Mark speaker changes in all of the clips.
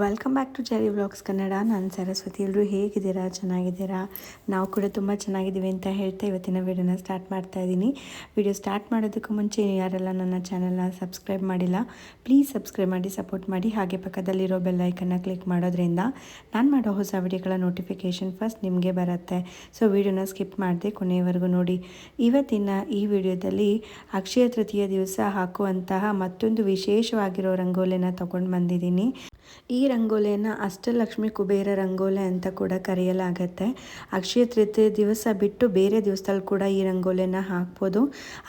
Speaker 1: Welcome back to Cherry Blogs Kannada. ನಾನು ಸರಸ್ವತಿ. ಎಲ್ಲರೂ ಹೇಗಿದ್ದೀರಾ? ಚೆನ್ನಾಗಿದ್ದೀರಾ? ನಾವು ಕೂಡ ತುಂಬ ಚೆನ್ನಾಗಿದ್ದೀವಿ ಅಂತ ಹೇಳ್ತಾ ಇವತ್ತಿನ ವಿಡಿಯೋನ ಸ್ಟಾರ್ಟ್ ಮಾಡ್ತಾ ಇದ್ದೀನಿ. ವಿಡಿಯೋ ಸ್ಟಾರ್ಟ್ ಮಾಡೋದಕ್ಕೂ ಮುಂಚೆ ಯಾರೆಲ್ಲ ನನ್ನ ಚಾನಲ್ನ ಸಬ್ಸ್ಕ್ರೈಬ್ ಮಾಡಿಲ್ಲ ಪ್ಲೀಸ್ ಸಬ್ಸ್ಕ್ರೈಬ್ ಮಾಡಿ ಸಪೋರ್ಟ್ ಮಾಡಿ. ಹಾಗೆ ಪಕ್ಕದಲ್ಲಿರೋ ಬೆಲ್ಲೈಕನ್ನ ಕ್ಲಿಕ್ ಮಾಡೋದ್ರಿಂದ ನಾನು ಮಾಡೋ ಹೊಸ ವಿಡಿಯೋಗಳ ನೋಟಿಫಿಕೇಷನ್ ಫಸ್ಟ್ ನಿಮಗೆ ಬರುತ್ತೆ. ಸೊ ವಿಡಿಯೋನ ಸ್ಕಿಪ್ ಮಾಡಿದೆ ಕೊನೆಯವರೆಗೂ ನೋಡಿ. ಇವತ್ತಿನ ಈ ವಿಡಿಯೋದಲ್ಲಿ ಅಕ್ಷಯ ತೃತೀಯ ದಿವಸ ಹಾಕುವಂತಹ ಮತ್ತೊಂದು ವಿಶೇಷವಾಗಿರೋ ರಂಗೋಲಿನ ತೊಗೊಂಡು ಬಂದಿದ್ದೀನಿ. ಈ ರಂಗೋಲಿಯನ್ನು ಅಷ್ಟಲಕ್ಷ್ಮಿ ಕುಬೇರ ರಂಗೋಲಿ ಅಂತ ಕೂಡ ಕರೆಯಲಾಗತ್ತೆ. ಅಕ್ಷಯ ತೃತೀಯ ದಿವಸ ಬಿಟ್ಟು ಬೇರೆ ದಿವಸದಲ್ಲಿ ಕೂಡ ಈ ರಂಗೋಲಿಯನ್ನು ಹಾಕ್ಬೋದು.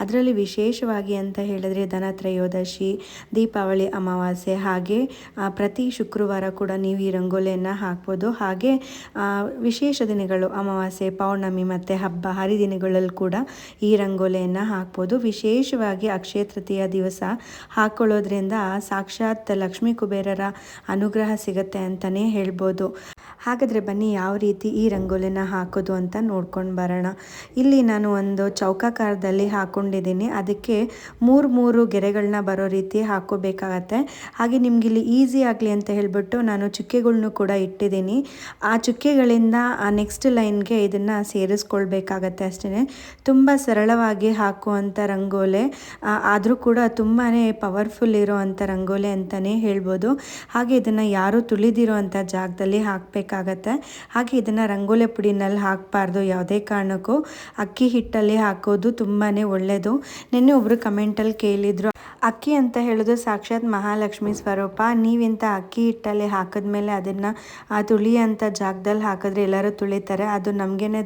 Speaker 1: ಅದರಲ್ಲಿ ವಿಶೇಷವಾಗಿ ಅಂತ ಹೇಳಿದ್ರೆ ಧನತ್ರಯೋದಶಿ ದೀಪಾವಳಿ ಅಮಾವಾಸ್ಯೆ ಹಾಗೆ ಪ್ರತಿ ಶುಕ್ರವಾರ ಕೂಡ ನೀವು ಈ ರಂಗೋಲಿಯನ್ನು ಹಾಕ್ಬೋದು. ಹಾಗೆ ವಿಶೇಷ ದಿನಗಳು ಅಮಾವಾಸ್ಯೆ, ಪೌರ್ಣಮಿ ಮತ್ತು ಹಬ್ಬ ಹರಿದಿನಗಳಲ್ಲಿ ಕೂಡ ಈ ರಂಗೋಲಿಯನ್ನು ಹಾಕ್ಬೋದು. ವಿಶೇಷವಾಗಿ ಅಕ್ಷಯ ತೃತೀಯ ದಿವಸ ಹಾಕ್ಕೊಳ್ಳೋದ್ರಿಂದ ಸಾಕ್ಷಾತ್ ಲಕ್ಷ್ಮೀ ಕುಬೇರರ ಅನುಗ್ರಹ ಸಿಗತ್ತೆ ಅಂತಲೇ ಹೇಳ್ಬೋದು. ಹಾಗಾದರೆ ಬನ್ನಿ, ಯಾವ ರೀತಿ ಈ ರಂಗೋಲಿನ ಹಾಕೋದು ಅಂತ ನೋಡ್ಕೊಂಡು ಬರೋಣ. ಇಲ್ಲಿ ನಾನು ಒಂದು ಚೌಕಾಕಾರದಲ್ಲಿ ಹಾಕ್ಕೊಂಡಿದ್ದೀನಿ ಅದಕ್ಕೆ ಮೂರು ಮೂರು ಗೆರೆಗಳನ್ನ ಬರೋ ರೀತಿ ಹಾಕೋಬೇಕಾಗತ್ತೆ. ಹಾಗೆ ನಿಮ್ಗೆ ಇಲ್ಲಿ ಈಸಿ ಆಗಲಿ ಅಂತ ಹೇಳಿಬಿಟ್ಟು ನಾನು ಚುಕ್ಕೆಗಳನ್ನು ಕೂಡ ಇಟ್ಟಿದ್ದೀನಿ. ಆ ಚುಕ್ಕೆಗಳಿಂದ ಆ ನೆಕ್ಸ್ಟ್ ಲೈನ್ಗೆ ಇದನ್ನು ಸೇರಿಸ್ಕೊಳ್ಬೇಕಾಗತ್ತೆ ಅಷ್ಟೇ ತುಂಬ ಸರಳವಾಗಿ ಹಾಕುವಂಥ ರಂಗೋಲೆ. ಆದರೂ ಕೂಡ ತುಂಬಾ ಪವರ್ಫುಲ್ ಇರೋವಂಥ ರಂಗೋಲೆ ಅಂತಲೇ ಹೇಳ್ಬೋದು. ಹಾಗೆ ಇದನ್ನು ಯಾರೂ ತುಳಿದಿರೋ ಅಂಥ ಜಾಗದಲ್ಲಿ ಹಾಕಬೇಕಾಗತ್ತೆ. ಹಾಗೆ ಇದನ್ನು ರಂಗೋಲಿ ಪುಡಿನಲ್ಲಿ ಹಾಕಬಾರ್ದು ಯಾವುದೇ ಕಾರಣಕ್ಕೂ. ಅಕ್ಕಿ ಹಿಟ್ಟಲ್ಲಿ ಹಾಕೋದು ತುಂಬಾ ಒಳ್ಳೆಯದು ನಿನ್ನೆ ಒಬ್ಬರು ಕಮೆಂಟಲ್ಲಿ ಕೇಳಿದರು ಅಕ್ಕಿ ಅಂತ ಹೇಳೋದು ಸಾಕ್ಷಾತ್ ಮಹಾಲಕ್ಷ್ಮಿ ಸ್ವರೂಪ. ನೀವಿಂಥ ಅಕ್ಕಿ ಹಿಟ್ಟಲ್ಲಿ ಹಾಕಿದ್ಮೇಲೆ ಅದನ್ನು ಆ ತುಳಿ ಅಂತ ಜಾಗದಲ್ಲಿ ಹಾಕಿದ್ರೆ ಎಲ್ಲರೂ ತುಳಿತಾರೆ. ಅದು ನಮಗೇನೆ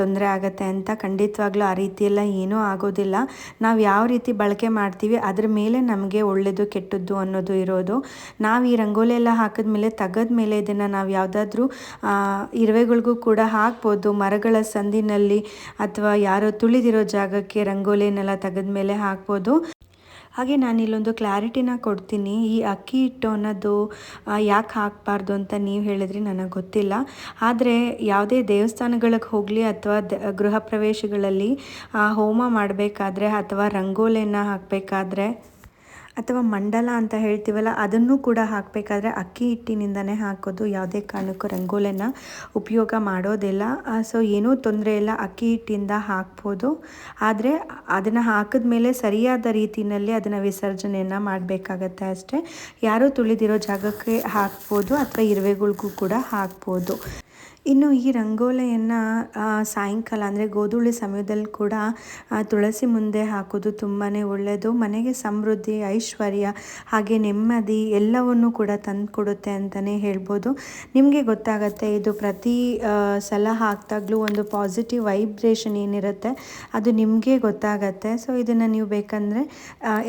Speaker 1: ತೊಂದರೆ ಆಗುತ್ತೆ ಅಂತ ಖಂಡಿತವಾಗ್ಲೂ ಆ ರೀತಿಯೆಲ್ಲ ಏನೂ ಆಗೋದಿಲ್ಲ. ನಾವು ಯಾವ ರೀತಿ ಬಳಕೆ ಮಾಡ್ತೀವಿ ಅದ್ರ ಮೇಲೆ ನಮಗೆ ಒಳ್ಳೆಯದು ಕೆಟ್ಟದ್ದು ಅನ್ನೋದು ಇರೋದು. ನಾವು ಈ ರಂಗೋಲಿ ಎಲ್ಲ ಹಾಕಿದ್ಮೇಲೆ ತೆಗೆದ್ಮೇಲೆ ಇದನ್ನು ನಾವು ಯಾವುದಾದ್ರೂ ಇರುವೆಗಳಿಗೂ ಕೂಡ ಹಾಕ್ಬೋದು. ಮರಗಳ ಸಂದಿನಲ್ಲಿ ಅಥವಾ ಯಾರೋ ತುಳಿದಿರೋ ಜಾಗಕ್ಕೆ ರಂಗೋಲಿನೆಲ್ಲ ತೆಗೆದ್ಮೇಲೆ ಹಾಕ್ಬೋದು. ಹಾಗೆ ನಾನು ಇಲ್ಲೊಂದು ಕ್ಲಾರಿಟಿನ ಕೊಡ್ತೀನಿ. ಈ ಅಕ್ಕಿ ಹಿಟ್ಟು ಅನ್ನೋದು ಯಾಕೆ ಹಾಕಬಾರ್ದು ಅಂತ ನೀವು ಹೇಳಿದ್ರಿ ನನಗೆ ಗೊತ್ತಿಲ್ಲ. ಆದರೆ ಯಾವುದೇ ದೇವಸ್ಥಾನಗಳಿಗೆ ಹೋಗಲಿ ಅಥವಾ ಗೃಹ ಪ್ರವೇಶಗಳಲ್ಲಿ ಹೋಮ ಮಾಡಬೇಕಾದ್ರೆ ಅಥವಾ ರಂಗೋಲಿಯನ್ನು ಹಾಕಬೇಕಾದ್ರೆ ಅಥವಾ ಮಂಡಲ ಅಂತ ಹೇಳ್ತೀವಲ್ಲ, ಅದನ್ನು ಕೂಡ ಹಾಕಬೇಕಾದ್ರೆ ಅಕ್ಕಿ ಹಿಟ್ಟಿನಿಂದನೇ ಹಾಕೋದು, ಯಾವುದೇ ಕಾರಣಕ್ಕೂ ರಂಗೋಲಿನ ಉಪಯೋಗ ಮಾಡೋದಿಲ್ಲ. ಸೊ ಏನೂ ತೊಂದರೆ ಇಲ್ಲ, ಅಕ್ಕಿ ಹಿಟ್ಟಿಂದ ಹಾಕ್ಬೋದು. ಆದರೆ ಅದನ್ನು ಹಾಕಿದ ಮೇಲೆ ಸರಿಯಾದ ರೀತಿಯಲ್ಲಿ ಅದನ್ನು ವಿಸರ್ಜನೆಯನ್ನು ಮಾಡಬೇಕಾಗತ್ತೆ ಅಷ್ಟೇ. ಯಾರೂ ತುಳಿದಿರೋ ಜಾಗಕ್ಕೆ ಹಾಕ್ಬೋದು ಅಥವಾ ಇರುವೆಗಳಿಗೂ ಕೂಡ ಹಾಕ್ಬೋದು. ಇನ್ನು ಈ ರಂಗೋಲಿಯನ್ನು ಸಾಯಂಕಾಲ ಅಂದರೆ ಗೋಧೂಳಿ ಸಮಯದಲ್ಲಿ ಕೂಡ ತುಳಸಿ ಮುಂದೆ ಹಾಕೋದು ತುಂಬಾ ಒಳ್ಳೆಯದು ಮನೆಗೆ ಸಮೃದ್ಧಿ, ಐಶ್ವರ್ಯ, ಹಾಗೆ ನೆಮ್ಮದಿ ಎಲ್ಲವನ್ನು ಕೂಡ ತಂದು ಕೊಡುತ್ತೆ ಅಂತಲೇ ಹೇಳ್ಬೋದು. ನಿಮಗೆ ಗೊತ್ತಾಗತ್ತೆ, ಇದು ಪ್ರತಿ ಸಲ ಹಾಕ್ದಾಗಲೂ ಒಂದು ಪಾಸಿಟಿವ್ ವೈಬ್ರೇಷನ್ ಏನಿರುತ್ತೆ, ಅದು ನಿಮಗೆ ಗೊತ್ತಾಗತ್ತೆ. ಸೊ ಇದನ್ನು ನೀವು ಬೇಕಂದರೆ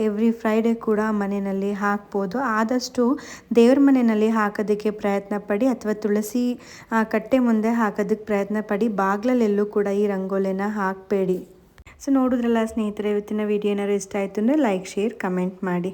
Speaker 1: ಎವ್ರಿ ಫ್ರೈಡೇ ಕೂಡ ಮನೆಯಲ್ಲಿ ಹಾಕ್ಬೋದು. ಆದಷ್ಟು ದೇವ್ರ ಮನೆಯಲ್ಲಿ ಹಾಕೋದಕ್ಕೆ ಪ್ರಯತ್ನ ಪಡಿ, ಅಥವಾ ತುಳಸಿ ಕಟ್ಟೆ ಮುಂದೆ ಹಾಕೋದಕ್ಕೆ ಪ್ರಯತ್ನ ಪಡಿ. ಬಾಗ್ಲಲ್ಲೆಲ್ಲೂ ಕೂಡ ಈ ರಂಗೋಲಿನ ಹಾಕಬೇಡಿ. ಸೊ ನೋಡಿದ್ರಲ್ಲ ಸ್ನೇಹಿತರೆ, ಇವತ್ತಿನ ವಿಡಿಯೋ ಏನಾದ್ರು ಇಷ್ಟ ಆಯಿತು ಅಂದರೆ ಲೈಕ್ ಶೇರ್ ಕಮೆಂಟ್ ಮಾಡಿ.